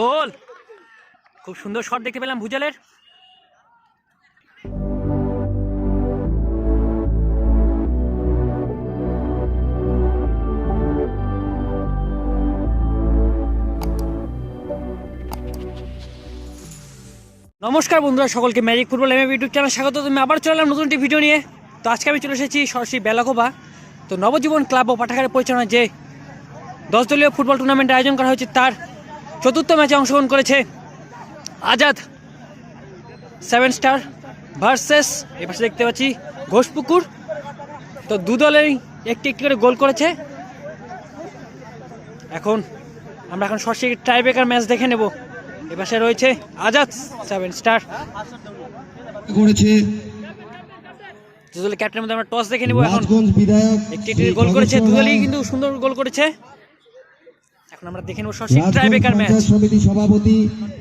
গোল। খুব সুন্দর শট দেখতে পেলাম ভুজালের। নমস্কার বন্ধুরা, সকলকে magic football M YouTube channel স্বাগত। তুমি আবার চলে এলাম নতুন একটি ভিডিও নিয়ে। তো আজকে আমি চলে এসেছি সরাসরি বেলাকোবা তো নবজীবন ক্লাব ও পাঠাগারের পরিচালনায় যে দশ দলীয় ফুটবল টুর্নামেন্টের আয়োজন করা হয়েছে, তার চতুর্থ ম্যাচে অংশগ্রহণ করেছে আজাদ। সেভেন স্টার ভার্সেস এ পাশে দেখতে পাচ্ছি ঘোষপুকুর। তো দু দলেরই একটি একটি করে গোল করেছে। এখন আমরা এখন সরাসরি টাইব্রেকার ম্যাচ দেখে নেব। এ পাশে রয়েছে আজাদ সেভেন স্টার করেছে দু দলের ক্যাপ্টেনের মধ্যে আমরা টস দেখে নেব এখন। একটি একটি গোল করেছে দু দলই কিন্তু সুন্দর গোল করেছে। এখন আমরা দেখে নেব রাজগঞ্জ ম্যাচ সমিতি সভাপতি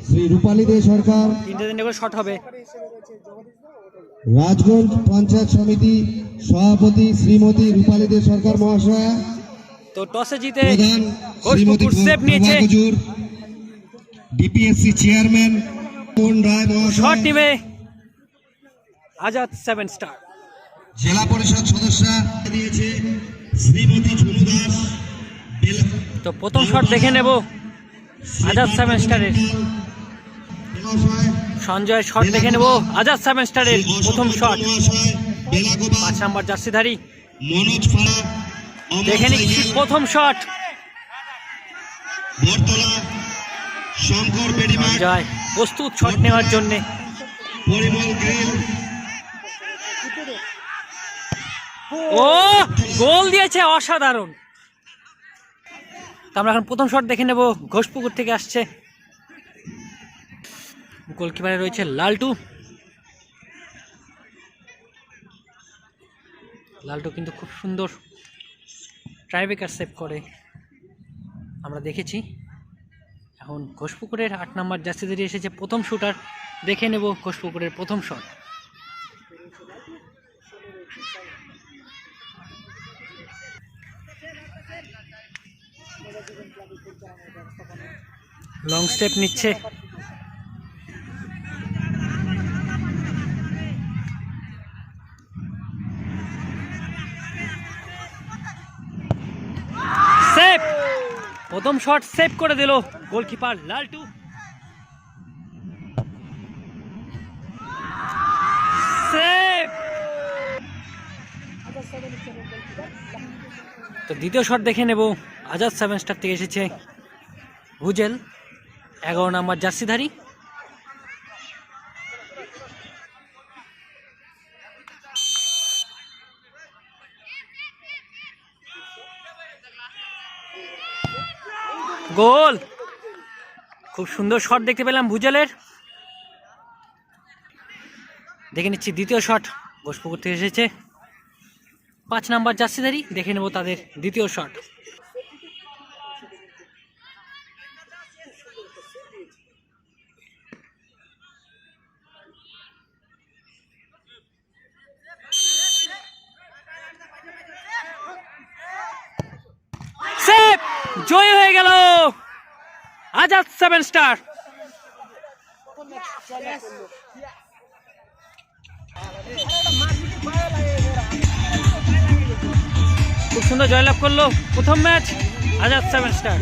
শ্রী রূপালী দে সরকার। তিনটে করে শট হবে। রাজগঞ্জ পঞ্চায়েত সমিতি সভাপতি শ্রীমতী রূপালী দে সরকার মহাশয়া। তো টসে জিতে শ্রীমতী সেভ নিয়েছে। ডিপিএসসি চেয়ারম্যান কোন রায় শট মহাশয় নিবে আজাদ সেভেন স্টার জেলা পরিষদ সদস্যা দিয়েছে শ্রীমতী ঝুনু দাস তো প্রথম শট দেখে নেব আজাদ সেভেন স্টারের মহাশয় সঞ্জয় শট দেখে নেব আজাদ সেভেন স্টারের প্রথম শট পাঁচ নাম্বার জার্সিধারী। দেখে নিচ্ছি প্রথম শট সঞ্জয়, প্রস্তুত শট নেওয়ার জন্যে। ও, গোল দিয়েছে অসাধারণ। তো আমরা এখন প্রথম শট দেখে নেব। ঘোষপুকুর থেকে আসছে। গোলকিপারে রয়েছে লালটু। লালটু কিন্তু খুব সুন্দর ট্রাইবেকার সেভ করে। আমরা দেখেছি। এখন ঘোষপুকুরের আট নম্বর জার্সিদের এসেছে প্রথম শুটার দেখে নেব ঘোষপুকুরের প্রথম শট লং স্টেপ নিচ্ছে। সেভ প্রথম শট সেভ করে দিল গোলকিপার লালটু। তো দ্বিতীয় শট দেখে নেব। আজাদ সেভেন স্টার থেকে এসেছে হুজেল এগারো নাম্বার জার্সিধারী। গোল! খুব সুন্দর শট দেখতে পেলাম ভুজেলের। দেখে নিচ্ছি দ্বিতীয় শট ঘোষপুকুর থেকে এসেছে। পাঁচ নাম্বার জার্সিধারী দেখে নেব তাদের দ্বিতীয় শট। জয় হয়ে গেল! Azad seven star. খুব সুন্দর জয়লাভ করল প্রথম ম্যাচ আজাদ সেভেন স্টার।